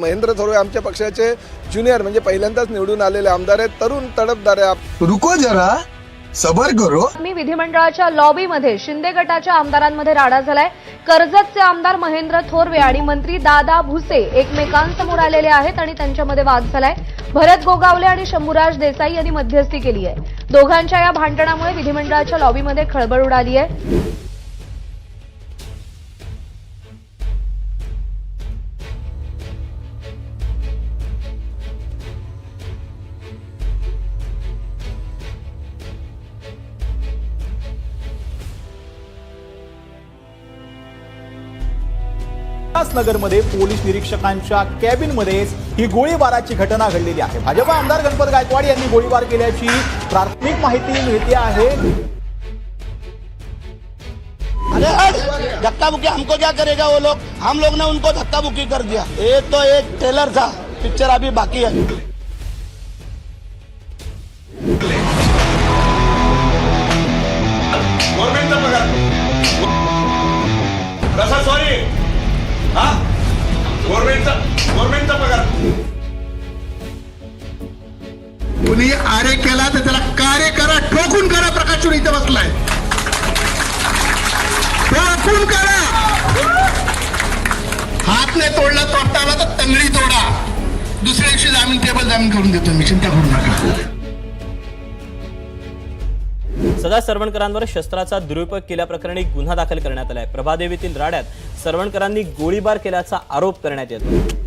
महेंद्र थोरवे आमच्या पक्षाचे ज्युनियर म्हणजे पहिल्यांदाच निवडून आलेले आमदार आहेत. तरुण तडफदार आहे रुको जरा सबर करो. मी विधिमंडळाच्या लॉबीमध्ये शिंदे गटाच्या आमदारांमध्ये राडा झालाय. कर्जतचे आमदार महेंद्र थोरवे आणि मंत्री दादा भुसे एकमेकांसमोर आलेले आहेत आणि त्यांच्यामध्ये वाद झालाय. भरत गोगावले आणि शंभूराज देसाई यांनी मध्यस्थी केली आहे. दोघांच्या या भांडणामुळे विधिमंडळाच्या लॉबीमध्ये खळबळ उडाली आहे. उल्हासनगरमध्ये पोलीस निरीक्षकांच्या कॅबिनमध्येच ही गोळीबाराची घटना घडलेली आहे. भाजप आमदार गणपत गायकवाड यांनी गोळीबार केल्याची प्राथमिक माहिती मिळते आहे. अरे धक्का हमको क्या करेगा वो लोग? हम लोग ने उनको धक्का कर दिया। एक तो एक ट्रेलर था पिक्चर अभी बाकी है। कुणी आरे केला तर त्याला कार्य करा ठोकून करा प्रकाश इथं बसलाय. ठोकून करा. हात नाही तोडला तोडता आला तर तंगडी तोडा. दुसऱ्या दिवशी जामीन टेबल जामीन करून देतो मी चिंता करू नका. सदा सरवणकरांवर शस्त्राचा दुरुपयोग केल्याप्रकरणी गुन्हा दाखल करण्यात आलाय. प्रभादेवीतील राड्यात सरवणकरांनी गोळीबार केल्याचा आरोप करण्यात येतो.